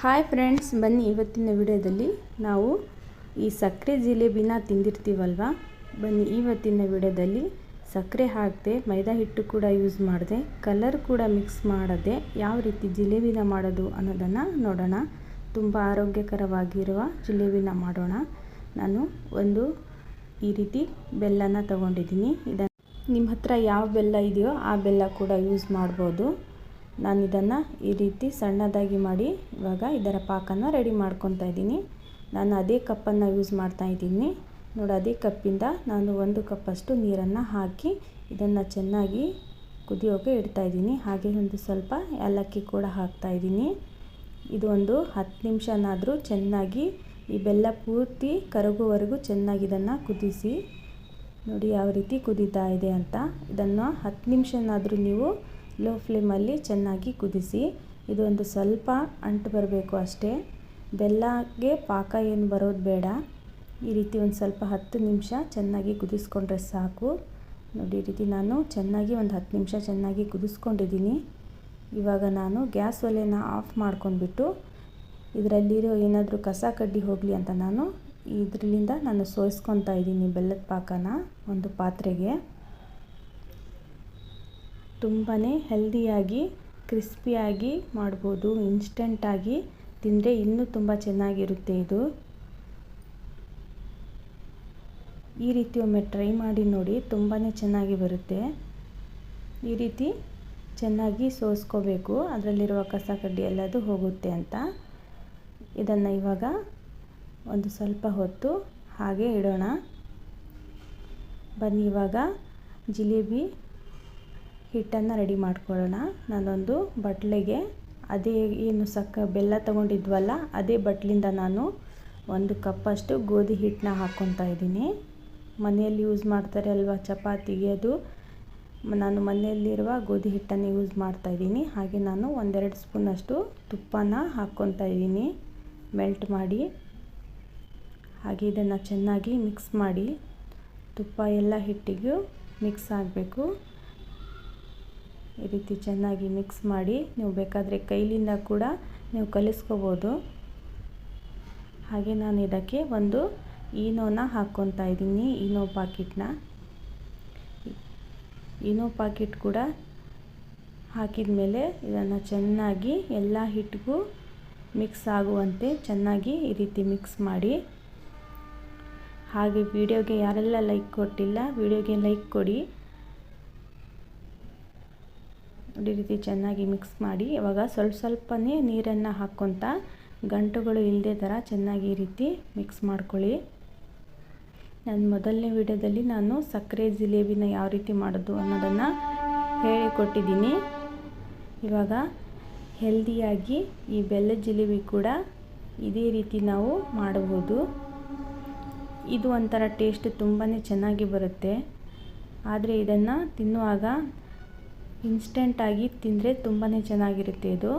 Hi friends ಬನ್ನಿ ಇವತ್ತಿನ ವಿಡಿಯೋದಲ್ಲಿ ನಾವು ಈ ಸಕ್ಕರೆ ಜಿಲೇಬಿನ ತಿಂದಿರ್ತೀವಲ್ವ? ಬನ್ನಿ ಇವತ್ತಿನ ವಿಡಿಯೋದಲ್ಲಿ ಸಕ್ಕರೆ ಹಾಕದೆ, ಮೈದಾ ಹಿಟ್ಟು ಕೂಡ ಯೂಸ್ ಮಾಡಿದೆ ಕಲರ್ ಕೂಡ ಮಿಕ್ಸ್ ಮಾಡದೆ ಯಾವ ರೀತಿ ಜಿಲೇಬಿನ ಮಾಡೋದು ಅನ್ನೋದನ್ನು ನೋಡೋಣ. ತುಂಬ ಆರೋಗ್ಯಕರವಾಗಿರುವ ಜಿಲೇಬಿನ ಮಾಡೋಣ. ನಾನು ಒಂದು ಈ ರೀತಿ ಬೆಲ್ಲನ ತಗೊಂಡಿದ್ದೀನಿ. ಇದನ್ನು ನಿಮ್ಮ ಹತ್ರ ಯಾವ ಬೆಲ್ಲ ಇದೆಯೋ ಆ ಬೆಲ್ಲ ಕೂಡ ಯೂಸ್ ಮಾಡ್ಬೋದು. ನಾನು ಇದನ್ನು ಈ ರೀತಿ ಸಣ್ಣದಾಗಿ ಮಾಡಿ ಇವಾಗ ಇದರ ಪಾಕನ್ನು ರೆಡಿ ಮಾಡ್ಕೊತಾ ಇದ್ದೀನಿ. ನಾನು ಅದೇ ಕಪ್ಪನ್ನು ಯೂಸ್ ಮಾಡ್ತಾ ಇದ್ದೀನಿ. ನೋಡಿ, ಅದೇ ಕಪ್ಪಿಂದ ನಾನು ಒಂದು ಕಪ್ಪಷ್ಟು ನೀರನ್ನು ಹಾಕಿ ಇದನ್ನು ಚೆನ್ನಾಗಿ ಕುದಿಯೋಕೆ ಇಡ್ತಾ ಇದ್ದೀನಿ. ಹಾಗೆ ಒಂದು ಸ್ವಲ್ಪ ಏಲಕ್ಕಿ ಕೂಡ ಹಾಕ್ತಾ ಇದ್ದೀನಿ. ಇದು ಒಂದು ಹತ್ತು ನಿಮಿಷನಾದರೂ ಚೆನ್ನಾಗಿ ಈ ಬೆಲ್ಲ ಪೂರ್ತಿ ಕರಗುವವರೆಗೂ ಚೆನ್ನಾಗಿ ಇದನ್ನು ಕುದಿಸಿ ನೋಡಿ ಯಾವ ರೀತಿ ಕುದೀತಾ ಇದೆ ಅಂತ. ಇದನ್ನು ಹತ್ತು ನಿಮಿಷನಾದರೂ ನೀವು ಲೋ ಫ್ಲೇಮಲ್ಲಿ ಚೆನ್ನಾಗಿ ಕುದಿಸಿ, ಇದೊಂದು ಸ್ವಲ್ಪ ಅಂಟು ಬರಬೇಕು ಅಷ್ಟೇ. ಬೆಲ್ಲಗೆ ಪಾಕ ಏನು ಬರೋದು ಬೇಡ. ಈ ರೀತಿ ಒಂದು ಸ್ವಲ್ಪ ಹತ್ತು ನಿಮಿಷ ಚೆನ್ನಾಗಿ ಕುದಿಸ್ಕೊಂಡ್ರೆ ಸಾಕು. ನೋಡಿ, ಈ ರೀತಿ ನಾನು ಚೆನ್ನಾಗಿ ಒಂದು ಹತ್ತು ನಿಮಿಷ ಚೆನ್ನಾಗಿ ಕುದಿಸ್ಕೊಂಡಿದ್ದೀನಿ. ಇವಾಗ ನಾನು ಗ್ಯಾಸ್ ಒಲೆನ ಆಫ್ ಮಾಡ್ಕೊಂಡ್ಬಿಟ್ಟು ಇದರಲ್ಲಿರೋ ಏನಾದರೂ ಕಸ ಕಡ್ಡಿ ಹೋಗಲಿ ಅಂತ ನಾನು ಇದರಿಂದ ನಾನು ಸೋಸ್ಕೊತಾ ಇದ್ದೀನಿ ಬೆಲ್ಲದ ಪಾಕನ ಒಂದು ಪಾತ್ರೆಗೆ. ತುಂಬಾ ಹೆಲ್ದಿಯಾಗಿ, ಕ್ರಿಸ್ಪಿಯಾಗಿ ಮಾಡ್ಬೋದು. ಇನ್ಸ್ಟೆಂಟಾಗಿ ತಿಂದರೆ ಇನ್ನೂ ತುಂಬ ಚೆನ್ನಾಗಿರುತ್ತೆ ಇದು. ಈ ರೀತಿ ಒಮ್ಮೆ ಟ್ರೈ ಮಾಡಿ ನೋಡಿ ತುಂಬಾ ಚೆನ್ನಾಗಿ ಬರುತ್ತೆ. ಈ ರೀತಿ ಚೆನ್ನಾಗಿ ಸೋಸ್ಕೋಬೇಕು. ಅದರಲ್ಲಿರುವ ಕಸ ಕಡ್ಡಿ ಎಲ್ಲದು ಹೋಗುತ್ತೆ ಅಂತ. ಇದನ್ನು ಇವಾಗ ಒಂದು ಸ್ವಲ್ಪ ಹೊತ್ತು ಹಾಗೆ ಇಡೋಣ. ಬನ್ನಿ ಇವಾಗ ಜಿಲೇಬಿ ಹಿಟ್ಟನ್ನು ರೆಡಿ ಮಾಡ್ಕೊಳ್ಳೋಣ. ನಾನೊಂದು ಬಟ್ಲೆಗೆ ಅದೇ ಏನು ಸಕ್ಕ ಬೆಲ್ಲ ತೊಗೊಂಡಿದ್ವಲ್ಲ, ಅದೇ ಬಟ್ಲಿಂದ ನಾನು ಒಂದು ಕಪ್ಪಷ್ಟು ಗೋಧಿ ಹಿಟ್ಟನ್ನ ಹಾಕ್ಕೊತಾ ಇದ್ದೀನಿ. ಮನೆಯಲ್ಲಿ ಯೂಸ್ ಮಾಡ್ತಾರೆ ಅಲ್ವಾ ಚಪಾತಿಗೆ ಅದು. ನಾನು ಮನೆಯಲ್ಲಿರುವ ಗೋಧಿ ಹಿಟ್ಟನ್ನು ಯೂಸ್ ಮಾಡ್ತಾ ಇದ್ದೀನಿ. ಹಾಗೆ ನಾನು ಒಂದೆರಡು ಸ್ಪೂನಷ್ಟು ತುಪ್ಪನ ಹಾಕ್ಕೊತಾ ಇದ್ದೀನಿ. ಮೆಲ್ಟ್ ಮಾಡಿ. ಹಾಗೆ ಇದನ್ನು ಚೆನ್ನಾಗಿ ಮಿಕ್ಸ್ ಮಾಡಿ ತುಪ್ಪ ಎಲ್ಲ ಹಿಟ್ಟಿಗೂ ಮಿಕ್ಸ್ ಆಗಬೇಕು. ಈ ರೀತಿ ಚೆನ್ನಾಗಿ ಮಿಕ್ಸ್ ಮಾಡಿ ನೀವು ಬೇಕಾದರೆ ಕೈಲಿಂದ ಕೂಡ ನೀವು ಕಲಿಸ್ಕೋಬೋದು. ಹಾಗೆ ನಾನು ಇದಕ್ಕೆ ಒಂದು ಈನೋನ ಹಾಕ್ಕೊತಾ ಇದ್ದೀನಿ, ಈನೋ ಪಾಕಿಟ್ನ. ಈನೋ ಪಾಕಿಟ್ ಕೂಡ ಹಾಕಿದ ಮೇಲೆ ಇದನ್ನು ಚೆನ್ನಾಗಿ ಎಲ್ಲ ಹಿಟ್ಟಿಗೂ ಮಿಕ್ಸ್ ಆಗುವಂತೆ ಚೆನ್ನಾಗಿ ಈ ರೀತಿ ಮಿಕ್ಸ್ ಮಾಡಿ. ಹಾಗೆ ವಿಡಿಯೋಗೆ ಯಾರೆಲ್ಲ ಲೈಕ್ ಕೊಟ್ಟಿಲ್ಲ ವಿಡಿಯೋಗೆ ಲೈಕ್ ಕೊಡಿ. ಈ ರೀತಿ ಚೆನ್ನಾಗಿ ಮಿಕ್ಸ್ ಮಾಡಿ, ಇವಾಗ ಸ್ವಲ್ಪ ಸ್ವಲ್ಪನೇ ನೀರನ್ನು ಹಾಕ್ಕೊತ ಗಂಟುಗಳು ಇಲ್ಲದೆ ಥರ ಚೆನ್ನಾಗಿ ಈ ರೀತಿ ಮಿಕ್ಸ್ ಮಾಡ್ಕೊಳ್ಳಿ. ನನ್ನ ಮೊದಲನೇ ವಿಡಿಯೋದಲ್ಲಿ ನಾನು ಸಕ್ಕರೆ ಜಿಲೇಬಿನ ಯಾವ ರೀತಿ ಮಾಡೋದು ಅನ್ನೋದನ್ನು ಹೇಳಿಕೊಟ್ಟಿದ್ದೀನಿ. ಇವಾಗ ಹೆಲ್ದಿಯಾಗಿ ಈ ಬೆಲ್ಲದ ಜಿಲೇಬಿ ಕೂಡ ಇದೇ ರೀತಿ ನಾವು ಮಾಡಬಹುದು. ಇದು ಒಂಥರ ಟೇಸ್ಟ್ ತುಂಬಾ ಚೆನ್ನಾಗಿ ಬರುತ್ತೆ. ಆದರೆ ಇದನ್ನು ತಿನ್ನುವಾಗ ಇನ್ಸ್ಟೆಂಟಾಗಿ ತಿಂದರೆ ತುಂಬಾ ಚೆನ್ನಾಗಿರುತ್ತೆ ಇದು.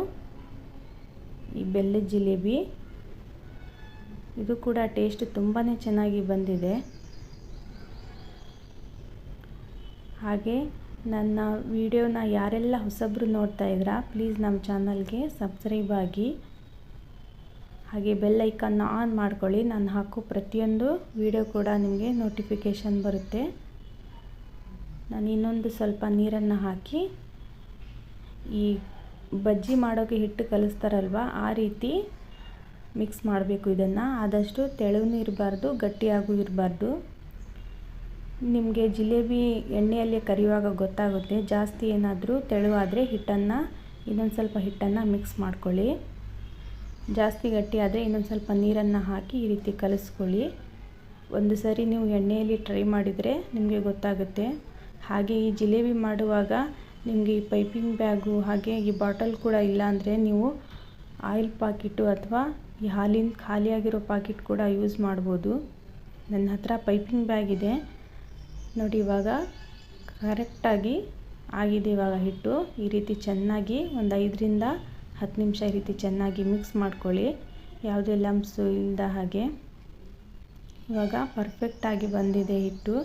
ಈ ಬೆಲ್ಲದ ಜಿಲೇಬಿ. ಇದು ಕೂಡ ಟೇಸ್ಟ್ ತುಂಬಾ ಚೆನ್ನಾಗಿ ಬಂದಿದೆ. ಹಾಗೆ ನನ್ನ ವಿಡಿಯೋನ ಯಾರೆಲ್ಲ ಹೊಸಬ್ರು ನೋಡ್ತಾ ಇದ್ದೀರಾ ಪ್ಲೀಸ್ ನಮ್ಮ ಚಾನಲ್ಗೆ ಸಬ್ಸ್ಕ್ರೈಬ್ ಆಗಿ. ಹಾಗೆ ಬೆಲ್ ಐಕನ್ನ ಆನ್ ಮಾಡ್ಕೊಳ್ಳಿ. ನಾನು ಹಾಕೋ ಪ್ರತಿಯೊಂದು ವಿಡಿಯೋ ಕೂಡ ನಿಮಗೆ ನೋಟಿಫಿಕೇಷನ್ ಬರುತ್ತೆ. ನಾನು ಇನ್ನೊಂದು ಸ್ವಲ್ಪ ನೀರನ್ನು ಹಾಕಿ, ಈ ಬಜ್ಜಿ ಮಾಡೋಕ್ಕೆ ಹಿಟ್ಟು ಕಲಿಸ್ತಾರಲ್ವ, ಆ ರೀತಿ ಮಿಕ್ಸ್ ಮಾಡಬೇಕು ಇದನ್ನು. ಆದಷ್ಟು ತೆಳುವೂ ಇರಬಾರ್ದು, ಗಟ್ಟಿಯಾಗೂ ಇರಬಾರ್ದು. ನಿಮಗೆ ಜಿಲೇಬಿ ಎಣ್ಣೆಯಲ್ಲಿ ಕರಿಯುವಾಗ ಗೊತ್ತಾಗುತ್ತೆ. ಜಾಸ್ತಿ ಏನಾದರೂ ತೆಳುವಾದರೆ ಹಿಟ್ಟನ್ನು, ಇನ್ನೊಂದು ಸ್ವಲ್ಪ ಹಿಟ್ಟನ್ನು ಮಿಕ್ಸ್ ಮಾಡ್ಕೊಳ್ಳಿ. ಜಾಸ್ತಿ ಗಟ್ಟಿ ಆದರೆ ಇನ್ನೊಂದು ಸ್ವಲ್ಪ ನೀರನ್ನು ಹಾಕಿ ಈ ರೀತಿ ಕಲಿಸ್ಕೊಳ್ಳಿ. ಒಂದು ಸರಿ ನೀವು ಎಣ್ಣೆಯಲ್ಲಿ ಟ್ರೈ ಮಾಡಿದರೆ ನಿಮಗೆ ಗೊತ್ತಾಗುತ್ತೆ. ಹಾಗೆ ಈ ಜಿಲೇಬಿ ಮಾಡುವಾಗ ನಿಮಗೆ ಈ ಪೈಪಿಂಗ್ ಬ್ಯಾಗು ಹಾಗೆ ಈ ಬಾಟಲ್ ಕೂಡ ಇಲ್ಲ ಅಂದರೆ ನೀವು ಆಯಿಲ್ ಪಾಕಿಟು ಅಥವಾ ಈ ಹಾಲಿನ ಖಾಲಿಯಾಗಿರೋ ಪಾಕಿಟ್ ಕೂಡ ಯೂಸ್ ಮಾಡ್ಬೋದು. ನನ್ನ ಹತ್ರ ಪೈಪಿಂಗ್ ಬ್ಯಾಗ್ ಇದೆ. ನೋಡಿ ಇವಾಗ ಕರೆಕ್ಟಾಗಿ ಆಗಿದೆ ಇವಾಗ ಹಿಟ್ಟು. ಈ ರೀತಿ ಚೆನ್ನಾಗಿ ಒಂದು ಐದರಿಂದ ಹತ್ತು ನಿಮಿಷ ಈ ರೀತಿ ಚೆನ್ನಾಗಿ ಮಿಕ್ಸ್ ಮಾಡ್ಕೊಳ್ಳಿ. ಯಾವುದೇ ಲಂಪ್ಸು ಇಲ್ಲದ ಹಾಗೆ. ಇವಾಗ ಪರ್ಫೆಕ್ಟಾಗಿ ಬಂದಿದೆ ಹಿಟ್ಟು.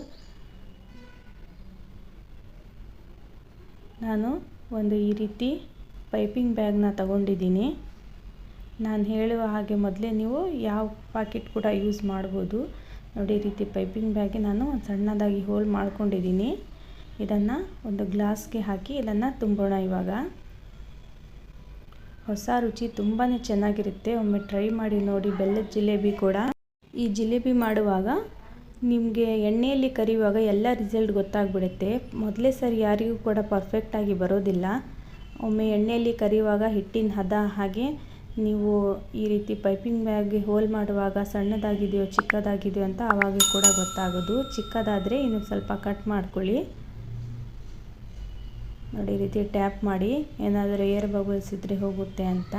ನಾನು ಒಂದು ಈ ರೀತಿ ಪೈಪಿಂಗ್ ಬ್ಯಾಗ್ನ ತಗೊಂಡಿದ್ದೀನಿ. ನಾನು ಹೇಳುವ ಹಾಗೆ ಮೊದಲೇ ನೀವು ಯಾವ ಪಾಕೆಟ್ ಕೂಡ ಯೂಸ್ ಮಾಡ್ಬೋದು. ನೋಡಿ ಈ ರೀತಿ ಪೈಪಿಂಗ್ ಬ್ಯಾಗೆ ನಾನು ಒಂದು ಸಣ್ಣದಾಗಿ ಹೋಲ್ ಮಾಡ್ಕೊಂಡಿದ್ದೀನಿ. ಇದನ್ನು ಒಂದು ಗ್ಲಾಸ್ಗೆ ಹಾಕಿ ಇದನ್ನು ತುಂಬೋಣ ಇವಾಗ. ಹೊಸ ರುಚಿ ತುಂಬಾ ಚೆನ್ನಾಗಿರುತ್ತೆ. ಒಮ್ಮೆ ಟ್ರೈ ಮಾಡಿ ನೋಡಿ ಬೆಲ್ಲದ ಜಿಲೇಬಿ ಕೂಡ. ಈ ಜಿಲೇಬಿ ಮಾಡುವಾಗ ನಿಮಗೆ ಎಣ್ಣೆಯಲ್ಲಿ ಕರಿಯುವಾಗ ಎಲ್ಲ ರಿಸಲ್ಟ್ ಗೊತ್ತಾಗ್ಬಿಡುತ್ತೆ. ಮೊದಲೇ ಸರಿ ಯಾರಿಗೂ ಕೂಡ ಪರ್ಫೆಕ್ಟಾಗಿ ಬರೋದಿಲ್ಲ. ಒಮ್ಮೆ ಎಣ್ಣೆಯಲ್ಲಿ ಕರಿಯುವಾಗ ಹಿಟ್ಟಿನ ಹದ ಹಾಗೆ ನೀವು ಈ ರೀತಿ ಪೈಪಿಂಗ್ ಬ್ಯಾಗ್ಗೆ ಹೋಲ್ ಮಾಡುವಾಗ ಸಣ್ಣದಾಗಿದೆಯೋ ಚಿಕ್ಕದಾಗಿದೆಯೋ ಅಂತ ಆವಾಗ ಕೂಡ ಗೊತ್ತಾಗೋದು. ಚಿಕ್ಕದಾದರೆ ಇನ್ನು ಸ್ವಲ್ಪ ಕಟ್ ಮಾಡ್ಕೊಳ್ಳಿ. ನೋಡಿ ಈ ರೀತಿ ಟ್ಯಾಪ್ ಮಾಡಿ. ಏನಾದರೂ ಏರ್ ಬಬಲ್ಸ್ ಇದ್ದರೆ ಹೋಗುತ್ತೆ ಅಂತ.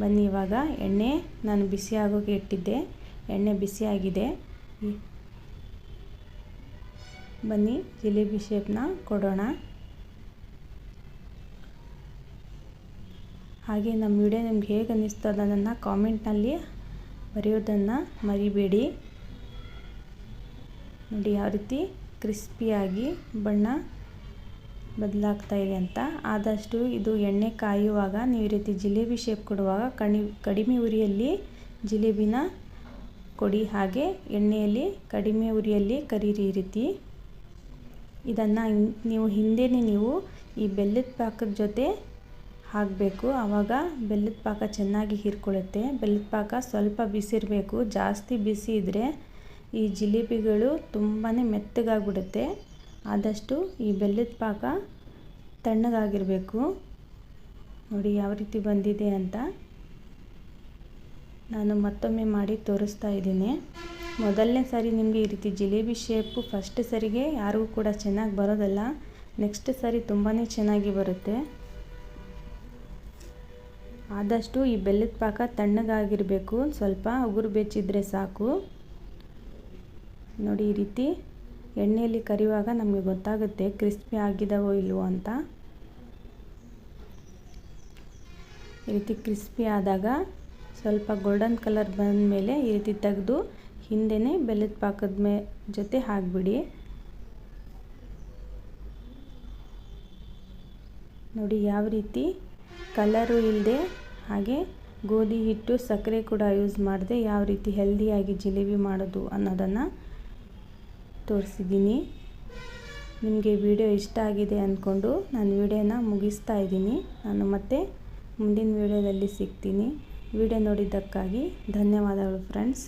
ಬನ್ನಿ ಇವಾಗ ಎಣ್ಣೆ ನಾನು ಬಿಸಿ ಇಟ್ಟಿದ್ದೆ. ಎಣ್ಣೆ ಬಿಸಿಯಾಗಿದೆ. ಬನ್ನಿ, ಜಿಲೇಬಿ ಶೇಪ್ನ ಕೊಡೋಣ. ಹಾಗೆ ನಮ್ಮ ವಿಡಿಯೋ ನಿಮ್ಗೆ ಹೇಗೆ ಅನ್ನಿಸ್ತು ಅದನ್ನು ಕಾಮೆಂಟ್ನಲ್ಲಿ ಬರೆಯೋದನ್ನು ಮರಿಬೇಡಿ. ನೋಡಿ ಯಾವ ರೀತಿ ಕ್ರಿಸ್ಪಿಯಾಗಿ ಬಣ್ಣ ಬದಲಾಗ್ತಾ ಇದೆ ಅಂತ. ಆದಷ್ಟು ಇದು ಎಣ್ಣೆ ಕಾಯುವಾಗ, ನೀವು ರೀತಿ ಜಿಲೇಬಿ ಶೇಪ್ ಕೊಡುವಾಗ, ಕಣಿ ಕಡಿಮೆ ಉರಿಯಲ್ಲಿ ಜಿಲೇಬಿನ ಕೊಡಿ ಹಾಗೆ ಎಣ್ಣೆಯಲ್ಲಿ, ಕಡಿಮೆ ಉರಿಯಲ್ಲಿ ಕರೀರಿ ರೀತಿ. ಇದನ್ನು ನೀವು ಹಿಂದೆಯೇ ನೀವು ಈ ಬೆಲ್ಲದ ಪಾಕದ ಜೊತೆ ಹಾಕಬೇಕು. ಆವಾಗ ಬೆಲ್ಲದ ಪಾಕ ಚೆನ್ನಾಗಿ ಹೀರ್ಕೊಳ್ಳುತ್ತೆ. ಬೆಲ್ಲದ ಪಾಕ ಸ್ವಲ್ಪ ಬಿಸಿರಬೇಕು. ಜಾಸ್ತಿ ಬಿಸಿ ಇದ್ದರೆ ಈ ಜಿಲೇಬಿಗಳು ತುಂಬಾ ಮೆತ್ತಗಾಗ್ಬಿಡುತ್ತೆ. ಆದಷ್ಟು ಈ ಬೆಲ್ಲದ ಪಾಕ ತಣ್ಣಗಾಗಿರಬೇಕು. ನೋಡಿ ಯಾವ ರೀತಿ ಬಂದಿದೆ ಅಂತ. ನಾನು ಮತ್ತೊಮ್ಮೆ ಮಾಡಿ ತೋರಿಸ್ತಾ ಇದ್ದೀನಿ. ಮೊದಲನೇ ಸಾರಿ ನಿಮಗೆ ಈ ರೀತಿ ಜಿಲೇಬಿ ಶೇಪು ಫಸ್ಟ್ ಸರಿಗೆ ಯಾರಿಗೂ ಕೂಡ ಚೆನ್ನಾಗಿ ಬರೋದಲ್ಲ ನೆಕ್ಸ್ಟ್ ಸಾರಿ ತುಂಬಾ ಚೆನ್ನಾಗಿ ಬರುತ್ತೆ. ಆದಷ್ಟು ಈ ಬೆಲ್ಲದ ಪಾಕ ತಣ್ಣಗಾಗಿರಬೇಕು, ಸ್ವಲ್ಪ ಉಗುರು ಬೆಚ್ಚಿದ್ರೆ ಸಾಕು. ನೋಡಿ ಈ ರೀತಿ ಎಣ್ಣೆಯಲ್ಲಿ ಕರಿಯುವಾಗ ನಮಗೆ ಗೊತ್ತಾಗುತ್ತೆ ಕ್ರಿಸ್ಪಿ ಆಗಿದಾವೋ ಇಲ್ವೋ ಅಂತ. ಈ ರೀತಿ ಕ್ರಿಸ್ಪಿ ಆದಾಗ ಸ್ವಲ್ಪ ಗೋಲ್ಡನ್ ಕಲರ್ ಬಂದ ಮೇಲೆ ಈ ರೀತಿ ತೆಗೆದು ಹಿಂದೆನೇ ಬೆಲ್ಲದ ಪಾಕದ ಮೇ ಜೊತೆ ಹಾಕಿಬಿಡಿ. ನೋಡಿ ಯಾವ ರೀತಿ ಕಲರು ಇಲ್ಲದೆ ಹಾಗೆ ಗೋಧಿ ಹಿಟ್ಟು ಸಕ್ಕರೆ ಕೂಡ ಯೂಸ್ ಮಾಡಿದೆ ಯಾವ ರೀತಿ ಹೆಲ್ದಿಯಾಗಿ ಜಿಲೇಬಿ ಮಾಡೋದು ಅನ್ನೋದನ್ನು ತೋರಿಸಿದ್ದೀನಿ. ನಿಮಗೆ ವಿಡಿಯೋ ಇಷ್ಟ ಆಗಿದೆ ಅಂದ್ಕೊಂಡು ನಾನು ವಿಡಿಯೋನ ಮುಗಿಸ್ತಾ ಇದ್ದೀನಿ. ನಾನು ಮತ್ತೆ ಮುಂದಿನ ವಿಡಿಯೋದಲ್ಲಿ ಸಿಗ್ತೀನಿ. ವಿಡಿಯೋ ನೋಡಿದ್ದಕ್ಕಾಗಿ ಧನ್ಯವಾದಗಳು ಫ್ರೆಂಡ್ಸ್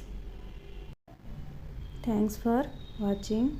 ಥ್ಯಾಂಕ್ಸ್ ಫಾರ್ ವಾಚಿಂಗ್